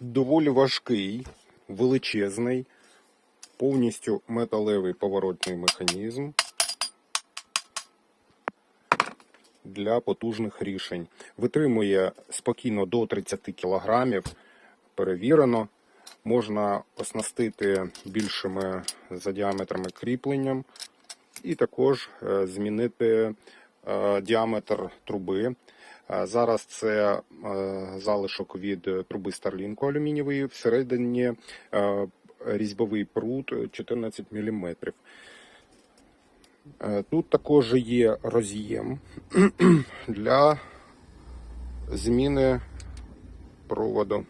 доволі важкий, величезний, повністю металевий поворотний механізм для потужних рішень. Витримує спокійно до 30 кг, перевірено. Можна оснастити більшими за діаметрами кріпленням і також е, змінити е, діаметр труби. Е, Зараз це е, залишок від е, труби старлінку алюмінієвої, всередині е, різьбовий прут 14 мм. Тут також є роз'єм для зміни проводу.